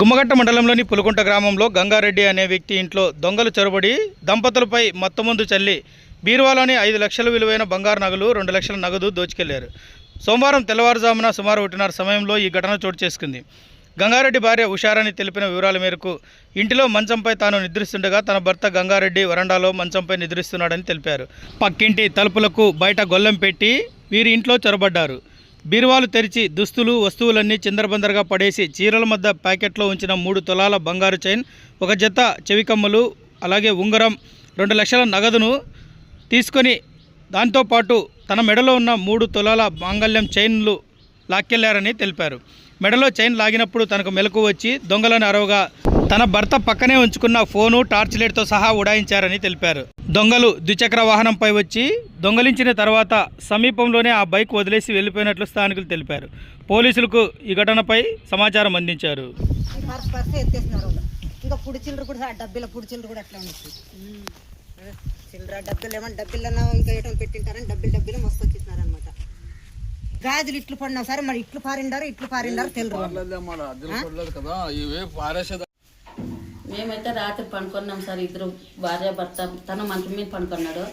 గుమ్మగట్ట మండలంలోని పులుకుంట గ్రామంలో గంగారెడ్డి అనే వ్యక్తి ఇంట్లో దొంగలు చొరబడి దంపతులపై మత్తమందు చల్లి బీరువాలోని ఐదు లక్షల విలువైన బంగారు నగలు రెండు లక్షల నగదు దోచుకెళ్ళారు. సోమవారం తెల్లవారుజామున సుమారు ఒకటిన్నర సమయంలో ఈ ఘటన చోటు చేసుకుంది. గంగారెడ్డి భార్య ఉషారని తెలిపిన వివరాల మేరకు ఇంటిలో మంచంపై తాను నిద్రిస్తుండగా తన భర్త గంగారెడ్డి వరండాలో మంచంపై నిద్రిస్తున్నాడని తెలిపారు. పక్కింటి తలుపులకు బయట గొల్లెం పెట్టి వీరి ఇంట్లో చొరబడ్డారు. బీరువాలు తెరిచి దుస్తులు వస్తువులన్నీ చిందరబందరగా పడేసి చీరల మధ్య ప్యాకెట్లో ఉంచిన మూడు తులాల బంగారు చైన్ ఒక జత చెవికమ్మలు అలాగే ఉంగరం రెండు లక్షల నగదును తీసుకొని దాంతోపాటు తన మెడలో ఉన్న మూడు తులాల మాంగళ్యం చైన్లు లాక్కెళ్ళారని తెలిపారు. మెడలో చైన్ లాగినప్పుడు తనకు మెలకు వచ్చి దొంగలను అరవగా తన భర్త పక్కనే ఉంచుకున్న ఫోను టార్చ్ లైట్తో సహా ఉడాయించారని తెలిపారు. దొంగలు ద్విచక్ర వాహనంపై వచ్చి దొంగలించిన తర్వాత సమీపంలోనే ఆ బైక్ వదిలేసి వెళ్ళిపోయినట్లు స్థానికులు తెలిపారు. పోలీసులకు ఈ ఘటనపై సమాచారం అందించారు. ఇంకా పుడి చిల్లర కూడా డబ్బీల పుడి చిల్లర కూడా అట్లా ఉంది చిల్లర డబ్బులు ఏమన్నా డబ్బులన్నా ఇంకా ఏటో పెట్టింటారని డబ్బులు డబ్బులు మస్తు వచ్చేసినారు అనమాట గాజులు ఇట్లు పడినా సరే మరి ఇట్లు పారిండారు ఇట్లు పారిండారు తెలియదు. కదా ఇవే పారేసేది మేమైతే రాత్రి పండుకున్నాం సార్ ఇద్దరు భార్య భర్త. తను మంచం మీద పండుకున్నాడు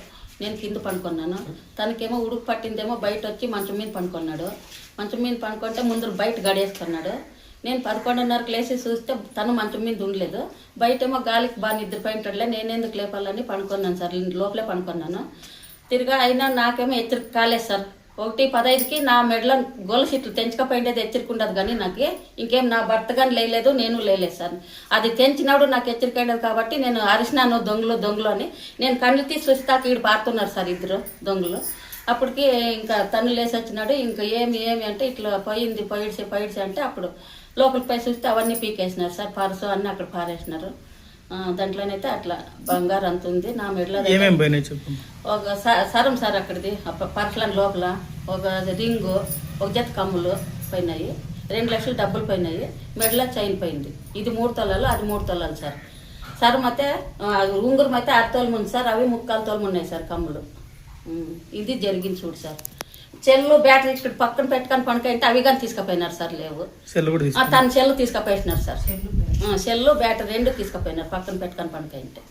నేను కింద పండుకున్నాను. తనకేమో ఉడుకు పట్టిందేమో బయట వచ్చి మంచం మీద పండుకున్నాడు. మంచం మీద పడుకుంటే ముందు బయట గడేసుకున్నాడు నేను పదకొండున్నరకు లేచి చూస్తే తను మంచం మీద ఉండలేదు. బయటేమో గాలికి బాగా నిద్రపోయింటలే నేను ఎందుకు లేపాలని పండుకున్నాను సార్ లోపలే పండుకున్నాను. తిరిగా అయినా నాకేమో హెచ్చరిక కాలేదు సార్. ఒకటి పదహైదుకి నా మెడలో గోల ఇట్లు తెంచకపోయిండేది హెచ్చరికుండదు కానీ నాకు ఇంకేం నా భర్త కానీ లేలేదు నేను లేలేదు సార్. అది తెంచినప్పుడు నాకు హెచ్చరిక అయ్యేది కాబట్టి నేను అరిసినాను దొంగలు దొంగలు అని. నేను కళ్ళు తీసి చూస్తాక ఈడు పారుతున్నారు సార్ ఇద్దరు దొంగలు. అప్పటికి ఇంకా తను లేసి వచ్చినాడు. ఇంకా ఏమి ఏమి అంటే ఇట్లా పోయింది పోయిడ్సి పోయిడ్సి అంటే అప్పుడు లోపలికి పోయి చూస్తే అవన్నీ పీకేసినారు సార్. పర్సు అన్నీ అక్కడ పారేసినారు. దాంట్లోనైతే అట్లా బంగారు అంత ఉంది. నా మెడలో ఒక సరం సార్ అక్కడిది పర్సలన్ లోపల ఒక రింగు ఒక జత కమ్ములు పోయినాయి. రెండు లక్షలు డబ్బులు పోయినాయి. మెడలో చైన్ పోయింది. ఇది మూడు తొలాలు అది మూడు తొలాలు సార్. సరం అయితే ఉంగురం అయితే ఆరు తోలు ఉంది సార్ అవి ముక్కాలు తోలు ఉన్నాయి సార్ కమ్ములు. ఇది జరిగింది చూడు సార్. చెల్లు బ్యాటరీ ఇక్కడ పక్కన పెట్టుకొని పనుకుంటే అవి కానీ తీసుకుపోయినారు సార్ లేవు. ఆ, తన సెల్లు తీసుకుపోయినారు సార్. ఆ, సెల్లు బ్యాటరీ రెండు తీసుకుపోయినారు పక్కన పెట్టుకొని పనుకుంటే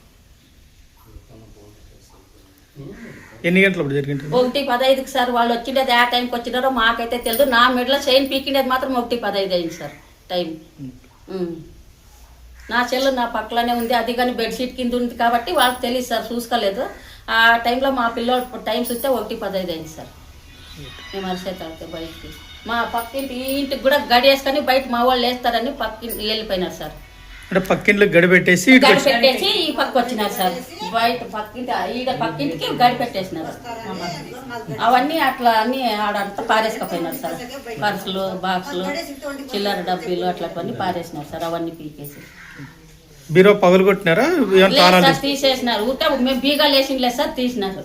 ఎన్ని గంటలు జరిగింది ఒకటి పదహైదుకి సార్ వాళ్ళు వచ్చిండేది ఆ టైంకి వచ్చినారో మాకైతే తెలియదు నా మెడలో చైన్ పీకిండేది మాత్రం ఒకటి పదహైదు అయింది సార్ టైం. నా చెల్లు నా పక్కలోనే ఉంది. అది కానీ బెడ్షీట్ కింద ఉంది కాబట్టి వాళ్ళకి తెలియదు సార్ చూసుకోలేదు. ఆ టైంలో మా పిల్లలు టైం చూస్తే ఒకటి పదహైదు అయింది సార్. మేము అరిసే తాగితే బయటికి. మా పక్కింటి ఇంటికి కూడా గడి వేసుకొని బయట మా వాళ్ళు వేస్తారని పక్కింటి వెళ్ళిపోయినారు సార్. అంటే పక్కింట్లో గడి పెట్టేసి గడి పెట్టేసి ఈ పక్క వచ్చినారు సార్. బయట పక్కింటి ఈడ పక్కింటికి గడి పెట్టేసినారు. అవన్నీ అట్లా అన్ని ఆడంతా పారేసుకపోయినారు సార్. పర్సులు బాక్సులు చిల్లర డబ్బీలు అట్లాంటివన్నీ పారేసినారు సార్. అవన్నీ పీకేసి. బీరో పగలు కొట్టినారా? లేదు తీసేసినారు. ఊట మేము బీగాలు వేసిండ్లేదు సార్ తీసినారు.